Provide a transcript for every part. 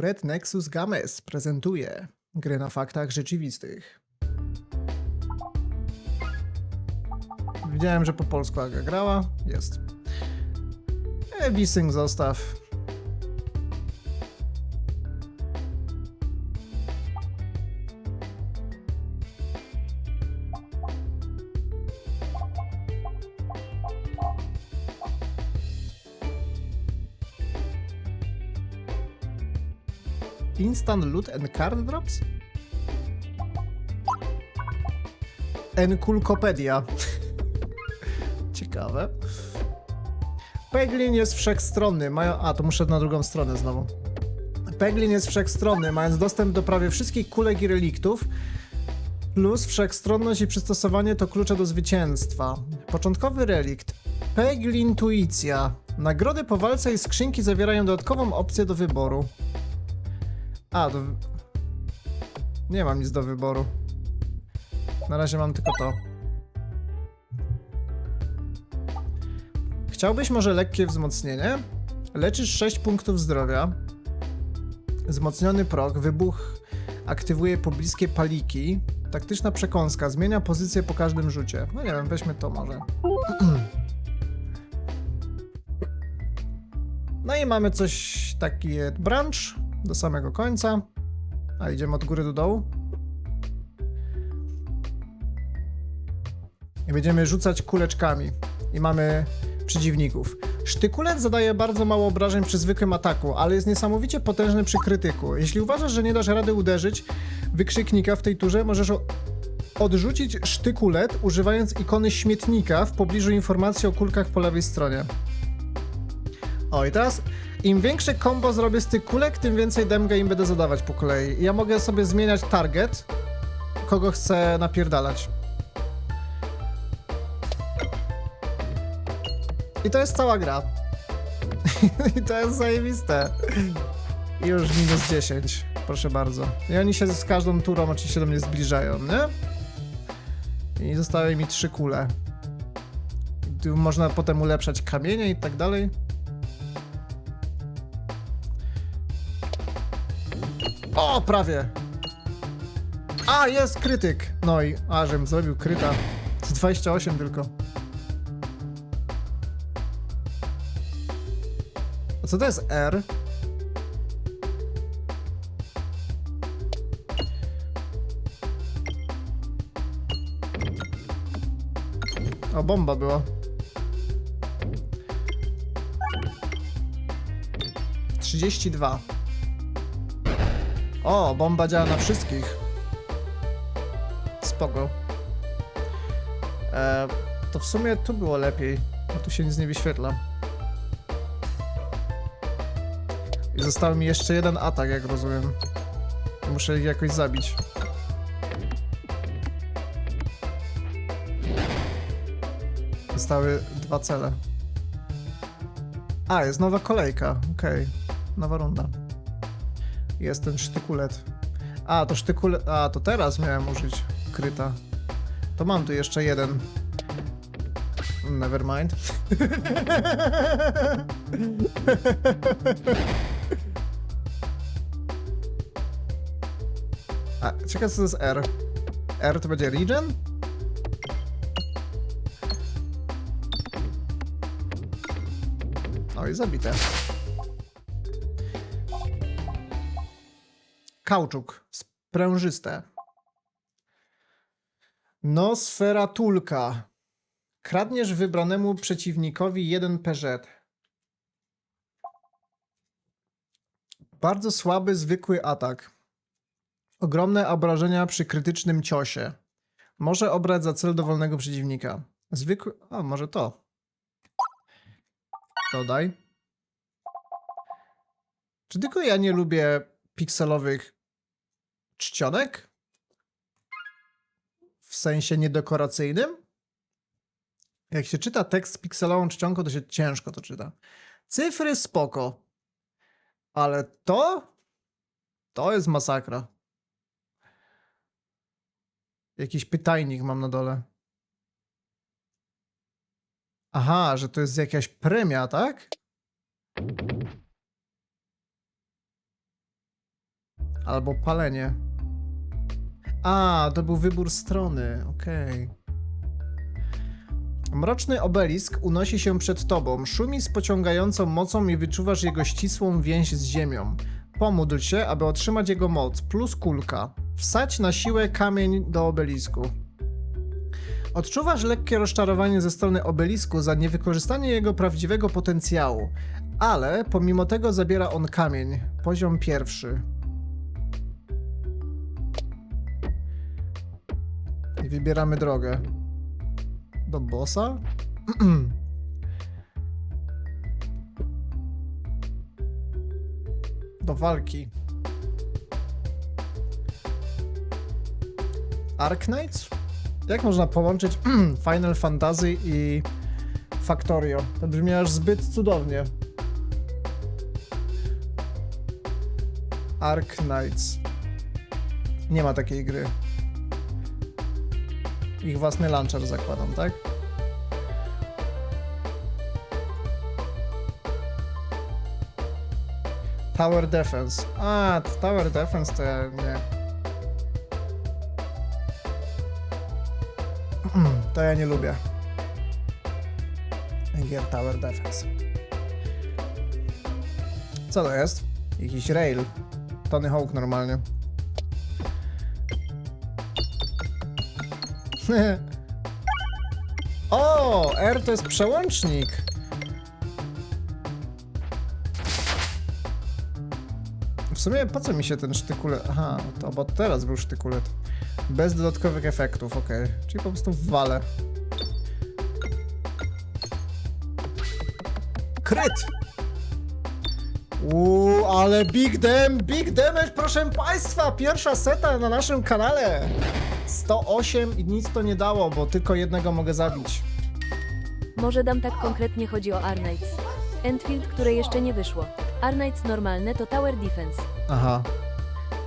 Red Nexus Games prezentuje gry na faktach rzeczywistych. Widziałem, że po polsku Aga grała. Jest. E, Wisync zostaw. Instant loot and card drops? Enkulkopedia. Ciekawe. Peglin jest wszechstronny. Mają... A, to muszę na drugą stronę znowu. Peglin jest wszechstronny, mając dostęp do prawie wszystkich kulek i reliktów. Plus wszechstronność i przystosowanie to klucze do zwycięstwa. Początkowy relikt. Peglintuicja. Nagrody po walce i skrzynki zawierają dodatkową opcję do wyboru. A. Nie mam nic do wyboru. Na razie mam tylko to. Chciałbyś może lekkie wzmocnienie? Leczysz 6 punktów zdrowia. Wzmocniony prog, wybuch aktywuje pobliskie paliki. Taktyczna przekąska, zmienia pozycję po każdym rzucie. No nie wiem, weźmy to może. No i mamy coś taki branch do samego końca. A idziemy od góry do dołu. I będziemy rzucać kuleczkami. I mamy przeciwników. Sztykulet zadaje bardzo mało obrażeń przy zwykłym ataku, ale jest niesamowicie potężny przy krytyku. Jeśli uważasz, że nie dasz rady uderzyć wykrzyknika w tej turze, możesz odrzucić sztykulet używając ikony śmietnika w pobliżu informacji o kulkach po lewej stronie. O i teraz im większe combo zrobię z tych kulek, tym więcej demga im będę zadawać po kolei. Ja mogę sobie zmieniać target, kogo chcę napierdalać. I to jest cała gra. I to jest zajebiste. I już minus 10, proszę bardzo. I oni się z każdą turą oczywiście do mnie zbliżają, nie? I zostały mi trzy kule. Tu można potem ulepszać kamienie i tak dalej. O, prawie. A, jest krytyk. No i, a, żebym zrobił kryta. Z 28 tylko. A co to jest R? O, bomba była. Trzydzieści dwa. O, bomba działa na wszystkich. Spoko. E, to w sumie tu było lepiej, bo tu się nic nie wyświetla. I został mi jeszcze jeden atak, jak rozumiem. Muszę ich jakoś zabić. Zostały dwa cele. A, jest nowa kolejka. Okej. Nowa runda. Jest ten sztykulet. A, to sztykulet... A, to teraz miałem użyć kryta. To mam tu jeszcze jeden. Never mind. A, ciekawe co to jest R. R to będzie regen? No i zabite. Kauczuk. Sprężyste. Nosferatulka. Kradniesz wybranemu przeciwnikowi jeden PZ. Bardzo słaby, zwykły atak. Ogromne obrażenia przy krytycznym ciosie. Może obrać za cel dowolnego przeciwnika. Zwykły... A, może to. Dodaj. Czy tylko ja nie lubię pikselowych czcionek? W sensie niedekoracyjnym? Jak się czyta tekst z pikselową czcionką, to się ciężko to czyta. Cyfry spoko. Ale to? To jest masakra. Jakiś pytajnik mam na dole. Aha, że to jest jakaś premia, tak? Albo palenie. A, to był wybór strony, okej. Mroczny obelisk unosi się przed tobą, szumi z pociągającą mocą i wyczuwasz jego ścisłą więź z ziemią. Pomódl się, aby otrzymać jego moc, plus kulka. Wsadź na siłę kamień do obelisku. Odczuwasz lekkie rozczarowanie ze strony obelisku za niewykorzystanie jego prawdziwego potencjału, ale pomimo tego zabiera on kamień, poziom pierwszy. Wybieramy drogę. Do bossa? Do walki. Arknights? Jak można połączyć Final Fantasy i Factorio? To brzmi aż zbyt cudownie. Arknights. Nie ma takiej gry. Ich własny launcher zakładam, tak? Tower Defense. A, to Tower Defense to ja nie. To ja nie lubię. Gier Tower Defense. Co to jest? Jakiś rail. Tony Hawk normalnie. o, R to jest przełącznik. W sumie po co mi się ten sztykulet? Aha, to bo teraz był sztykulet. Bez dodatkowych efektów, okej. Czyli po prostu walę. Kryt! Uuu, ale big dam, big damage, proszę państwa! Pierwsza seta na naszym kanale! 108 i nic to nie dało, bo tylko jednego mogę zabić. Może dam tak konkretnie chodzi o Arnights. Enfield, które jeszcze nie wyszło. Arnights normalne to Tower Defense. Aha.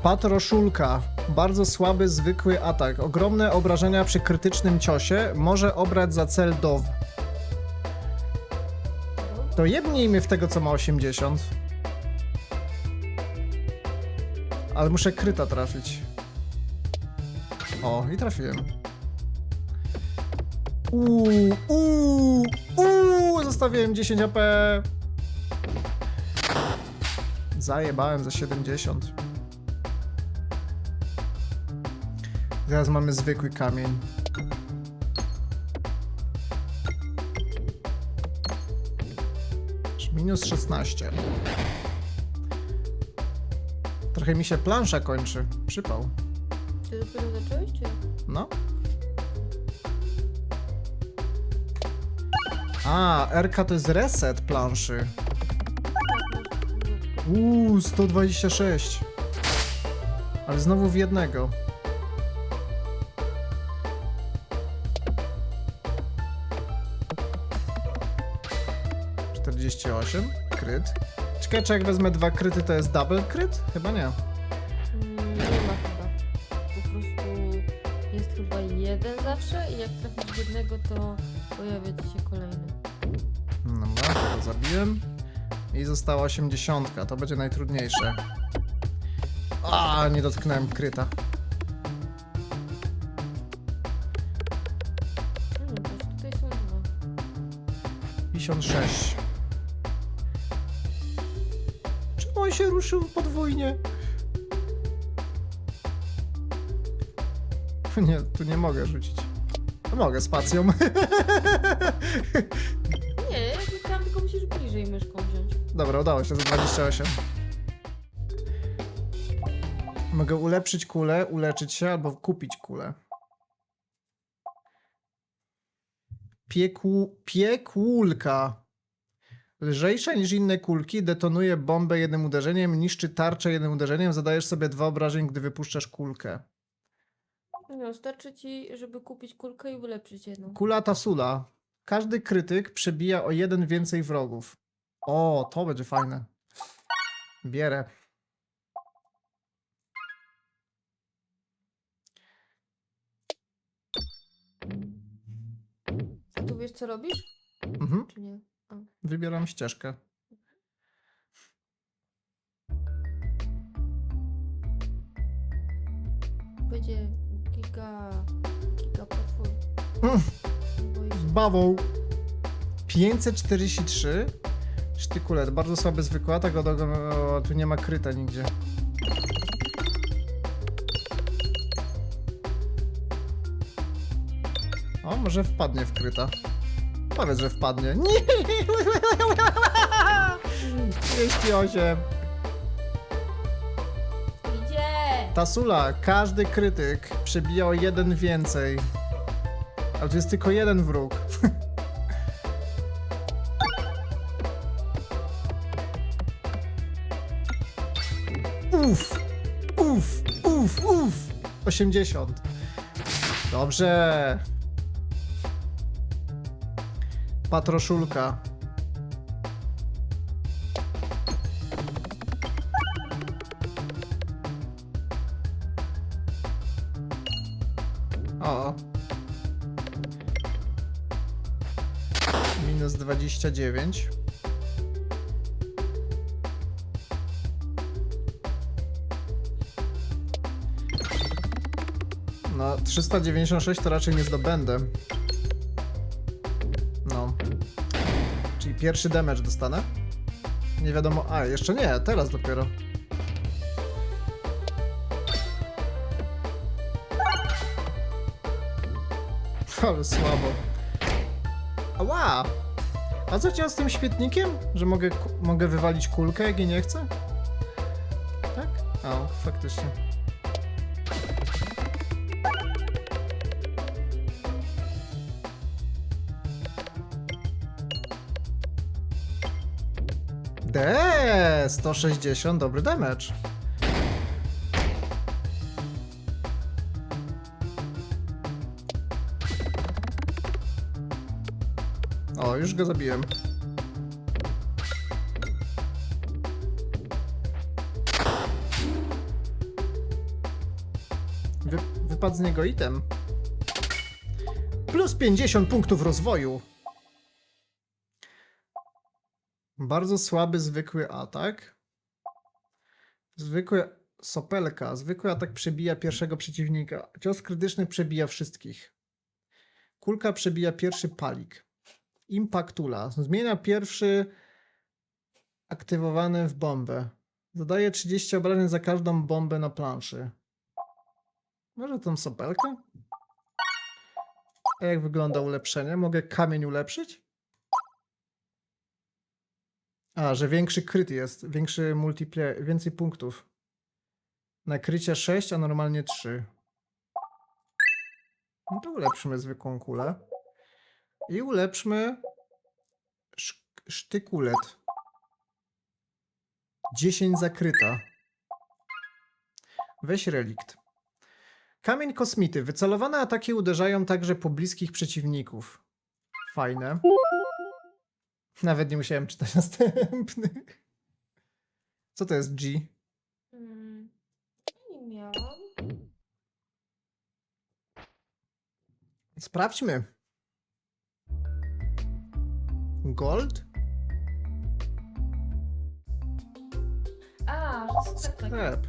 Patroszulka. Bardzo słaby, zwykły atak. Ogromne obrażenia przy krytycznym ciosie. Może obrać za cel DOW. To jebnijmy w tego, co ma 80. Ale muszę kryta trafić. O, i trafiłem. Uuu, uuu, uuu, zostawiłem 10 AP. Zajebałem za 70. Teraz mamy zwykły kamień. Minus 16. Trochę mi się plansza kończy. Przypał. Ty dopiero zacząłeś, czy? No. A, RK to jest reset planszy. Uuu, 126. Ale znowu w jednego. Czterdzieści osiem. Kryt. Czekaj, czy jak wezmę dwa kryty, to jest double kryt? Chyba nie. Jednego, to pojawia ci się kolejny. Dobra, to zabiłem. I została 80. To będzie najtrudniejsze. A, nie dotknąłem kryta. Mm, też tutaj są dwa. 56. Czemu on się ruszył podwójnie? Nie, tu nie mogę rzucić. Mogę spacją. Nie, ja klikam, tylko musisz bliżej myszką wziąć. Dobra, udało się za 28. Mogę ulepszyć kulę, uleczyć się albo kupić kulę. Pieku, piekłulka. Lżejsza niż inne kulki, detonuje bombę jednym uderzeniem, niszczy tarczę jednym uderzeniem, zadajesz sobie dwa obrażeń, gdy wypuszczasz kulkę. No, starczy ci, żeby kupić kulkę i ulepszyć jedną. Kula Tasula. Każdy krytyk przebija o jeden więcej wrogów. O, to będzie fajne. Bierę. Tu wiesz, co robisz? Mhm. Czy nie? Wybieram ścieżkę. Będzie giga... giga potwór. Mm. Z bawą. 543. Sztykulet, bardzo słaby zwykły atak, od, o, tu nie ma kryta nigdzie. O, może wpadnie w kryta. Powiedz, że wpadnie. Nie! 38. Tasula, każdy krytyk przebija o jeden więcej. Ale to jest tylko jeden wróg. Uf, uf, uf, uf. 80. Dobrze. Patroszulka. 29. No, 396 to raczej nie zdobędę. No. Czyli pierwszy damage dostanę? Nie wiadomo. A, jeszcze nie, teraz dopiero. Ale słabo. Ała! A co chciał z tym świetnikiem? Że mogę, mogę wywalić kulkę, jak jej nie chcę? Tak? O, faktycznie. D 160, dobry damage. Już go zabiłem. Wy, wypadł z niego item. Plus 50 punktów rozwoju. Bardzo słaby zwykły atak. Zwykły sopelka. Zwykły atak przebija pierwszego przeciwnika. Cios krytyczny przebija wszystkich. Kulka przebija pierwszy palik. Impactula. Zmienia pierwszy aktywowany w bombę. Zadaje 30 obrażeń za każdą bombę na planszy. Może tą sopelkę? A jak wygląda ulepszenie? Mogę kamień ulepszyć? A, że większy kryt jest, większy multiplayer, więcej punktów. Nakrycie 6, a normalnie 3. No to ulepszymy zwykłą kulę. I ulepszmy sz sztykulet. 10 zakryta. Weź relikt. Kamień kosmity. Wycelowane ataki uderzają także po bliskich przeciwników. Fajne. Nawet nie musiałem czytać następnych. Co to jest G? Mm, nie miałam. Sprawdźmy. Gold? A, sklep taki. Sklep.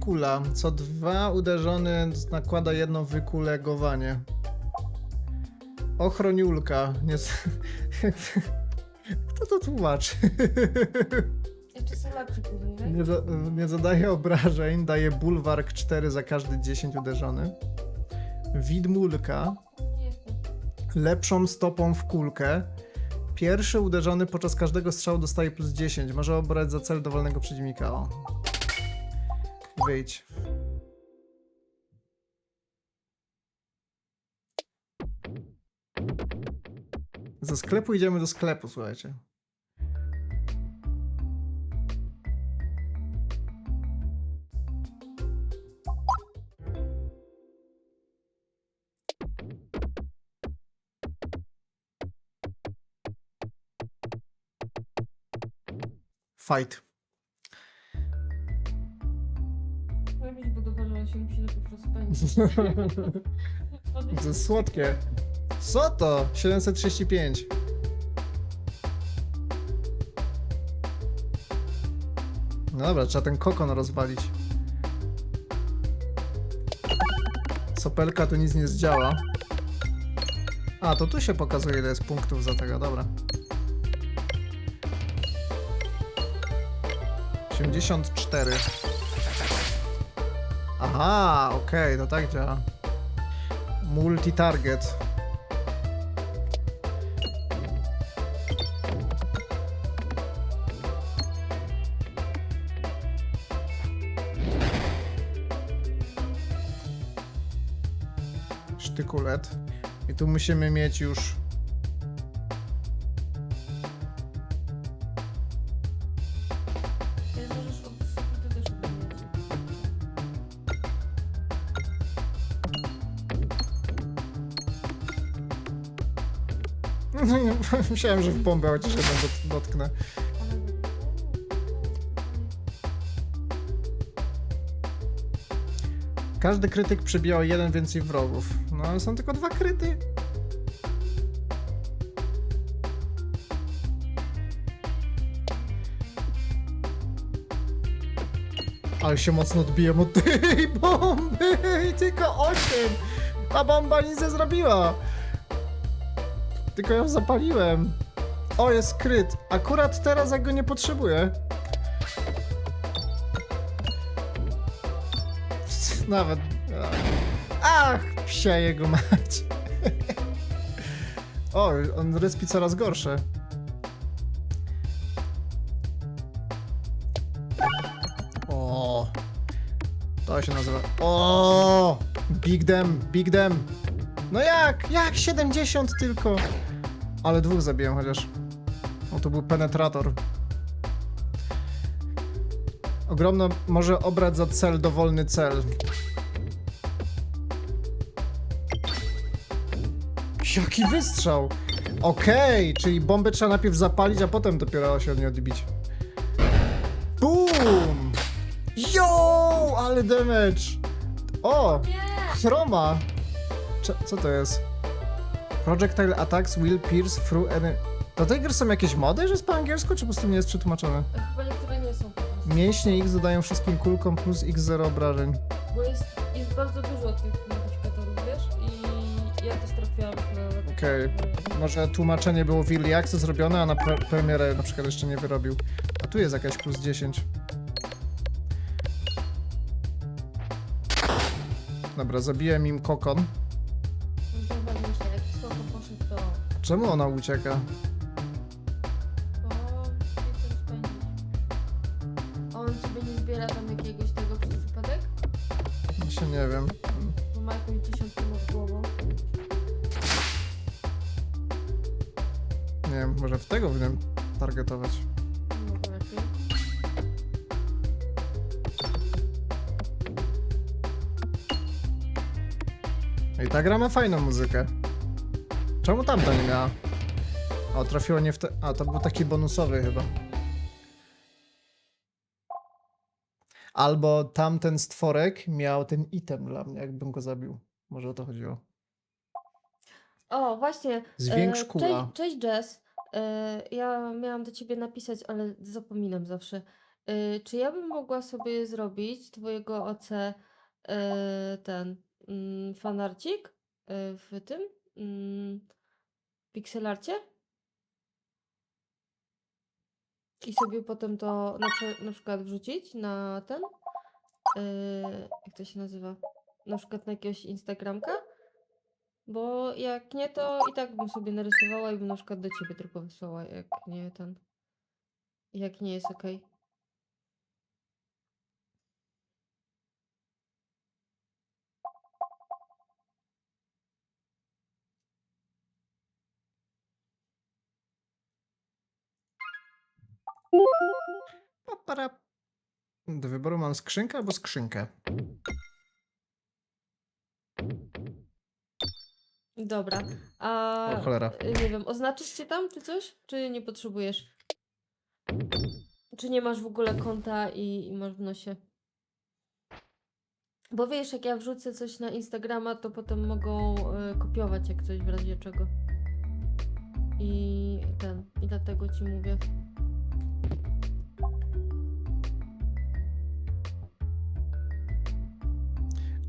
Kula. Co dwa uderzony nakłada jedno wykulegowanie. Ochroniulka. Nie... Kto to tłumaczy? Jeszcze są lepsze później, tak? Nie, za, nie zadaje obrażeń, daje bulwark 4 za każdy 10 uderzony. Widmulka. Lepszą stopą w kulkę. Pierwszy uderzony podczas każdego strzału dostaje plus 10. Może obrać za cel dowolnego przeciwnika. O. Wyjdź. Ze sklepu idziemy do sklepu, słuchajcie. fight. To jest słodkie. Co to? 735. No dobra, trzeba ten kokon rozwalić. Sopelka tu nic nie zdziała. A, to tu się pokazuje ile jest punktów za tego, dobra. 84. Aha, okej, to tak działa. Multi-target. Sztykulet. I tu musimy mieć już. Myślałem, że w bombę chociaż jedną dot- dotknę. Każdy krytyk przebijał jeden więcej wrogów. No ale są tylko dwa kryty. Ale się mocno odbiłem od tej bomby tylko 8. Ta bomba nic nie zrobiła. Tylko ją zapaliłem. O, jest kryt. Akurat teraz jak go nie potrzebuję. Nawet. Ach, psia jego mać. O, on respi coraz gorsze. O, to się nazywa. O, Big Dem, Big Dem. No jak? Jak 70 tylko? Ale dwóch zabiłem chociaż. O, to był penetrator. Ogromno może obrać za cel dowolny cel. Jaki wystrzał! Okej, czyli bombę trzeba najpierw zapalić, a potem dopiero się od niej odbić. Boom! Yo! Ale damage! O! Chroma! Cze- co to jest? Projectile attacks will pierce through any... Do tej gry są jakieś mody, że jest po angielsku, czy po prostu nie jest przetłumaczone? Chyba niektóre nie są. Mięśnie X dodają wszystkim kulkom plus X0 obrażeń. Bo jest, jest bardzo dużo tych modyfikatorów, wiesz? I ja też trafiłam na... Okej. Może tłumaczenie było w Early Access zrobione, a na pre premierę na przykład jeszcze nie wyrobił. A tu jest jakaś plus 10. Dobra, zabiłem im kokon. Czemu ona ucieka? To nie chcę spędzić. A on sobie nie zbiera tam jakiegoś tego przez przypadek? Się nie wiem. Bo ma jakąś dziesiątkę nad głową. Nie wiem, może w tego powinienem targetować. Może lepiej. I ta gra ma fajną muzykę. Czemu tamta nie miała? O, trafiło nie w te... A, to był taki bonusowy chyba. Albo tamten stworek miał ten item dla mnie, jakbym go zabił. Może o to chodziło. O, właśnie. Zwiększ e, kula. Cześć, cześć Jess. E, ja miałam do ciebie napisać, ale zapominam zawsze. E, czy ja bym mogła sobie zrobić twojego OC e, ten mm, fanarcik e, w tym mm, pixelarcie? I sobie potem to na, na przykład wrzucić na ten, e, jak to się nazywa? Na przykład na jakiegoś Instagramka? Bo jak nie, to i tak bym sobie narysowała i bym na przykład do ciebie tylko wysłała, jak nie ten. Jak nie jest okej. Papara. Do wyboru mam skrzynkę albo skrzynkę. Dobra. A O cholera. y, nie wiem, oznaczysz cię tam czy coś? Czy nie potrzebujesz? Czy nie masz w ogóle konta i, i masz w nosie? Bo wiesz, jak ja wrzucę coś na Instagrama, to potem mogą y, kopiować jak coś w razie czego. I ten, i dlatego ci mówię.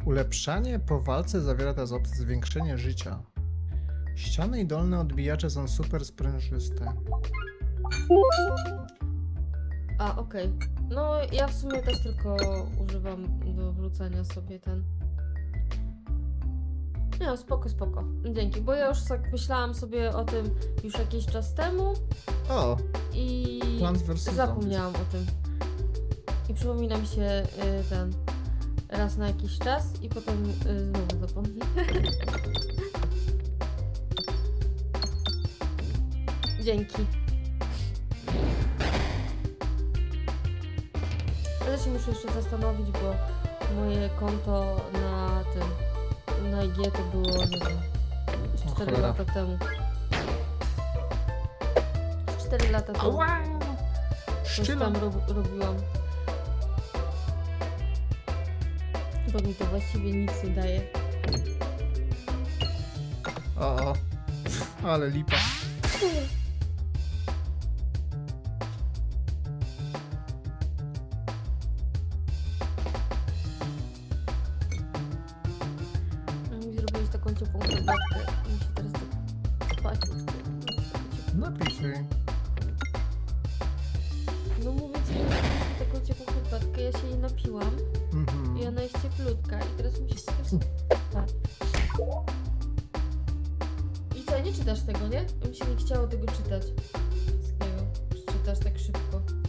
Ulepszanie po walce zawiera teraz opcję zwiększenie życia. Ściany i dolne odbijacze są super sprężyste. A, okej. No, ja w sumie też tylko używam do wrzucania sobie ten. Nie, no, spoko, spoko. Dzięki, bo ja już tak myślałam sobie o tym już jakiś czas temu O, i Plants vs. Zombies. zapomniałam o tym. I przypomina mi się y, ten raz na jakiś czas i potem y, znowu zapomnę. Dzięki. Ale się muszę jeszcze zastanowić, bo moje konto na tym na IG to było, nie wiem, O 4 cholera. lata temu. 4 lata temu. Coś szczyla. tam rob, robiłam. Bo mi to właściwie nic nie daje. O, o. Ale lipa.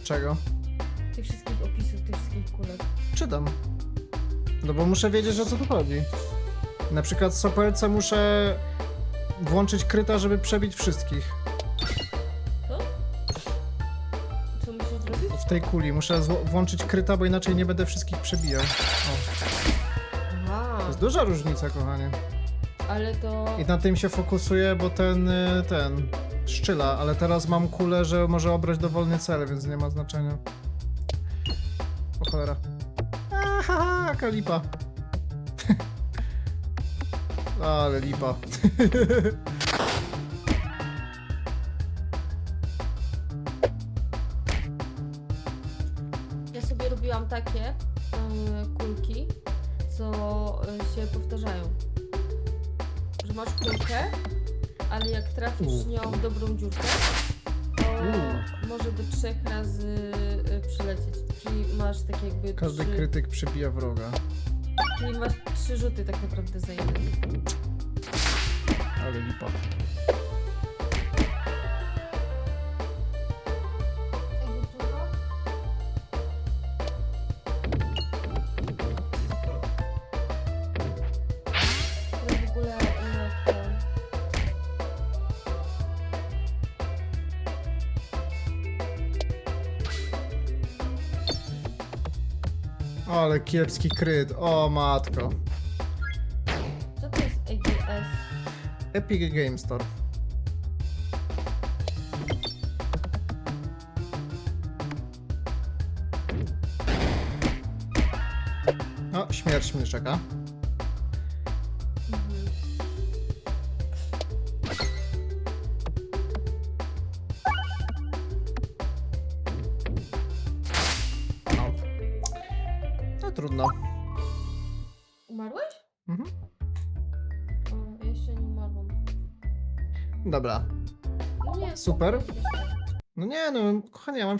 Czego? Tych wszystkich opisów, tych wszystkich kulek. Czytam. No bo muszę wiedzieć, o co tu chodzi. Na przykład w Sopelce muszę włączyć kryta, żeby przebić wszystkich. Co musisz zrobić? W tej kuli muszę zło- włączyć kryta, bo inaczej nie będę wszystkich przebijał. O, Aha, to jest duża różnica, kochanie. ale to... I na tym się fokusuję, bo ten, y, ten, szczyla, ale teraz mam kulę, że może obrać dowolny cel, więc nie ma znaczenia. O cholera. Aha, jaka lipa. Ale lipa. Ja sobie robiłam takie e, kulki, co e, się powtarzają. Że masz kulkę, ale jak trafisz nią w dobrą dziurkę, to może do trzech razy e, przylecieć. Czyli masz tak jakby Każdy trzy, krytyk przybija wroga. Czyli masz trzy rzuty tak naprawdę za jeden. Ale lipa. Ale kiepski kryt. O matko. Co to jest EGS? Epic Game Store. O, śmierć mnie czeka. Super. No nie, no kochanie, ja mam